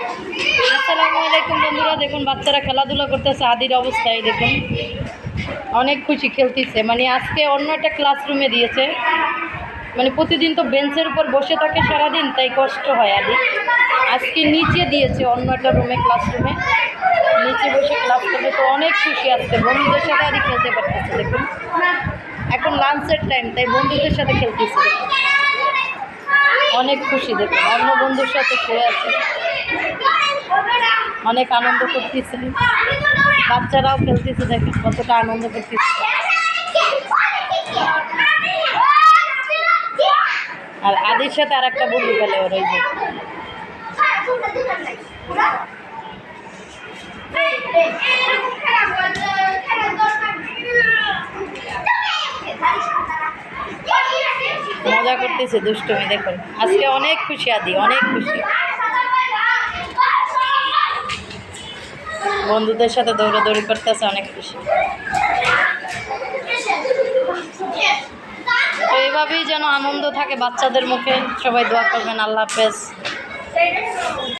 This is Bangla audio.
আসসালামু আলাইকুম বন্ধুরা, দেখুন বাচ্চারা খেলাধুলা করতেছে, আদির অবস্থায় দেখুন। অনেক খুশি খেলতেছে মানে আজকে অন্য একটা ক্লাসরুমে দিয়েছে। মানে প্রতিদিন তো বেঞ্চের উপর বসে থাকে সারাদিন, তাই কষ্ট হয় আদি। আজকে নিচে দিয়েছে অন্য একটা রুমে ক্লাসরুমে নিচে বসে ক্লাস করবে, তো অনেক খুশি আজকে। বন্ধুদের সাথে আদি খেলতে পারতেছে, দেখুন। এখন লাঞ্চের টাইম তাই বন্ধুদের সাথে খেলতেছে, দেখুন। অনেক খুশি দেখুন অন্য বন্ধুর সাথে শুয়ে আছে অনেক আনন্দ করতেছে বাচ্চারাও খেলতেছে দেখেন কতটা আনন্দ করতেছে আর আদির সাথে আর একটা বন্ধু খেলে ওর ওই যে মজা করতেছে, দুষ্টমি, দেখুন। আজকে অনেক খুশি আদি, অনেক খুশি। বন্ধুদের সাথে দৌড়াদৌড়ি করতেছে, অনেক খুশি। এইভাবেই যেন আনন্দ থাকে বাচ্চাদের মুখে। সবাই দোয়া করবেন, আল্লাহ হাফেজ।